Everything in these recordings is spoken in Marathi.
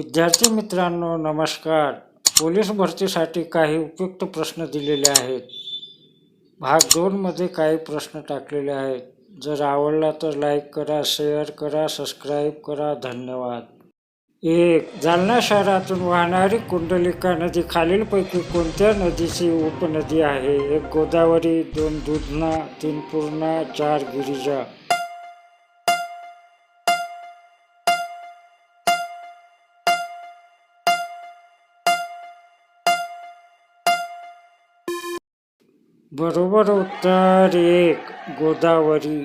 विद्यार्थी मित्रांनो नमस्कार. पोलीस भरतीसाठी काही उपयुक्त प्रश्न दिलेले आहेत. भाग दोनमध्ये काही प्रश्न टाकलेले आहेत. जर आवडला तर लाईक करा शेअर करा सबस्क्राईब करा. धन्यवाद. एक जालना शहरातून वाहणारी कुंडलिका नदी खालीलपैकी कोणत्या नदीची उपनदी आहे? एक गोदावरी दोन दुधना तीन पूर्णा चार गिरिजा. बरोबर उत्तर एक गोदावरी.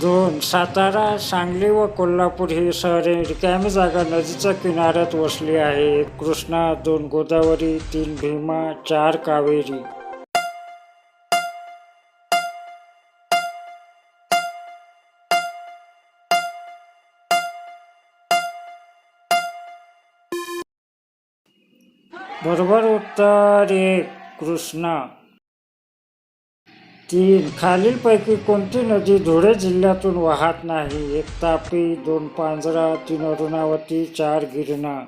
दोन सातारा सांगली व कोल्हापूर ही शहरे रिकामी जागा नदीच्या किनाऱ्यात वसली आहे कृष्णा दोन गोदावरी तीन भीमा चार कावेरी. बरोबर उत्तर एक कृष्णा. तीन खालीलपैकी कोणती नदी धुळे जिल्ह्यातून वाहत नाही? एक तापी दोन पांजरा तीन अरुणावती चार गिरणा.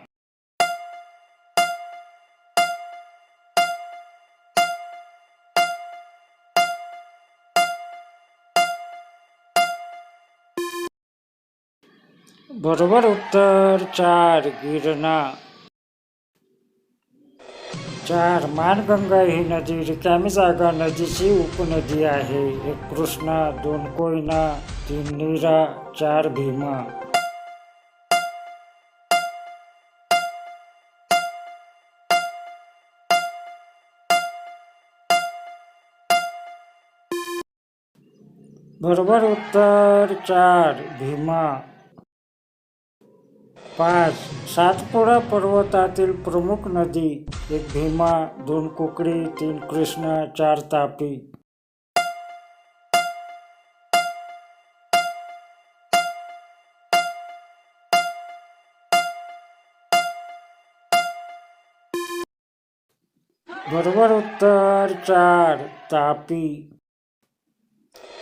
बरोबर उत्तर चार गिरणा. चार मानगंगा ही नदी रिकामी जागा नदीची उपनदी आहे. एक कृष्णा दोन कोयना तीन नीरा चार भीमा. बरोबर उत्तर चार भीमा. पाच सातपुडा पर्वतातील प्रमुख नदी. एक भीमा दोन कुकडी तीन कृष्णा चार तापी. बरोबर उत्तर चार तापी.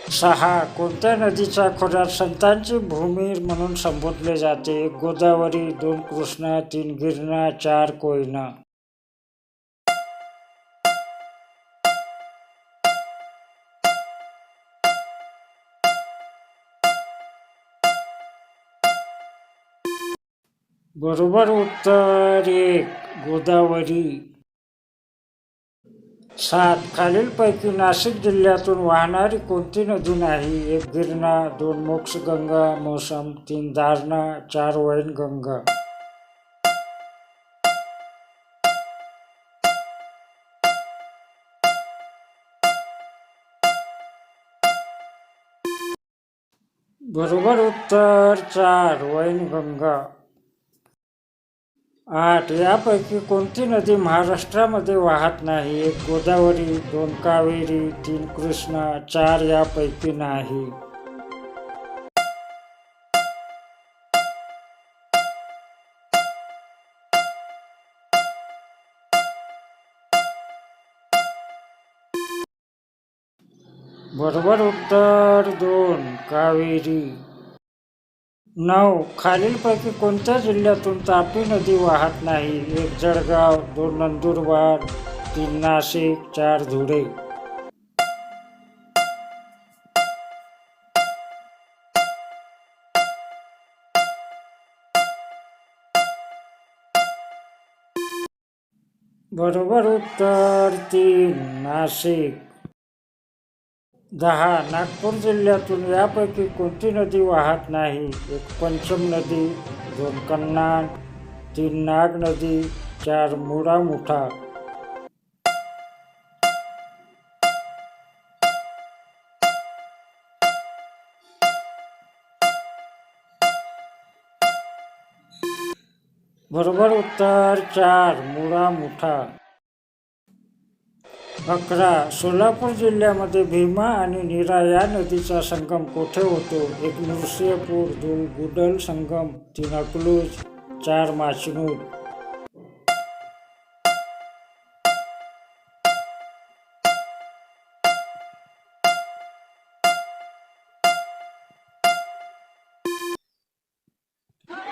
सहा कोणत्या नदीच्या खोऱ्यात संतांची भूमी म्हणून संबोधले जाते? गोदावरी दोन कृष्णा तीन गिरणा चार कोयना. बरोबर उत्तर एक गोदावरी. सात खालीलपैकी नाशिक जिल्ह्यातून वाहणारी कोणती नदी नाही? एक गिरणा दोन मोक्षगंगा मोसम तीन दारणा चार वैनगंगा बरोबर उत्तर चार वैनगंगा आठ यापैकी कोणती नदी महाराष्ट्रामध्ये वाहत नाही? एक गोदावरी दोन कावेरी तीन कृष्णा चार यापैकी नाही. बरोबर उत्तर दोन कावेरी. नऊ खालीलपैकी कोणत्या जिल्ह्यातून तापी नदी वाहत नाही. एक जळगाव दोन नंदुरबार तीन नाशिक चार धुळे. बरोबर उत्तर तीन नाशिक. दहा. नागपूर जिल्ह्यातून यापैकी कोणती नदी वाहत नाही? एक पंचम नदी दोन कन्नाड तीन नाग नदी चार मुरा मुठा. बरोबर उत्तर चार मुरा मुठा. अकरा सोलापूर जिल्ह्यामध्ये भीमा आणि नीरा या नदीचा संगम कोठे होतो? एक नृसिंहपूर दोन गुडल संगम तीन अकलूज चार माचनूर.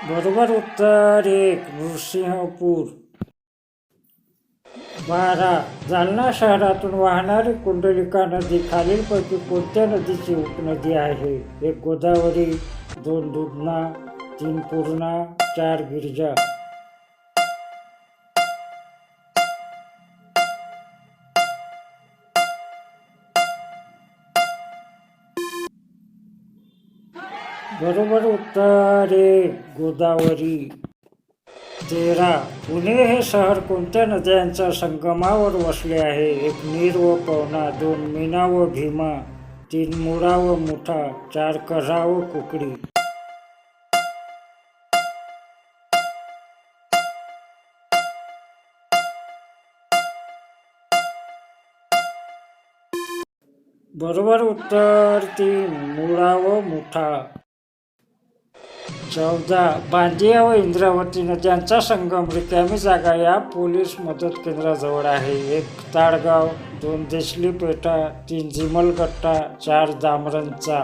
बरोबर उत्तर एक नृसिंहपूर बारा. जालना शहरातून वाहणारी कुंडलिका नदी खालीलपैकी कोणत्या नदीची उपनदी आहे? एक गोदावरी दोन दुधना तीन पूर्णा चार गिरजा. बरोबर उत्तर. गोदावरी. तेरा पुणे हे शहर कोणत्या नद्यांच्या संगमावर वसले आहे? एक नीर व पवना दोन मीना व भीमा तीन मुळा व मुठा चार कऱ्हा व कुकडी. बरोबर उत्तर तीन मुळा व मुठा. चौदा बांदिया व इंद्रावती नद्यांचा संगम रिकामी जागा या पोलीस मदत केंद्राजवळ आहे. एक ताडगाव दोन देशली पेटा तीन जिमलगट्टा चार दामरणचा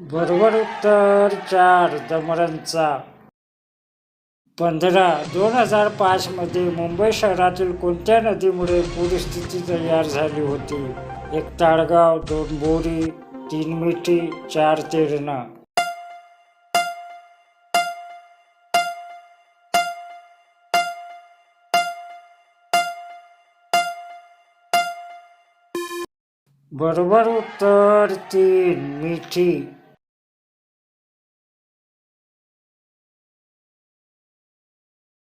बरोबर उत्तर चार दमरणचा पंधरा दोन हजार पाचमध्ये मुंबई शहरातील कोणत्या नदीमुळे पूरस्थिती तयार झाली होती? एक ताळगाव दोन बोरी तीन मिठी चार तेरणा. बरोबर उत्तर तीन मिठी.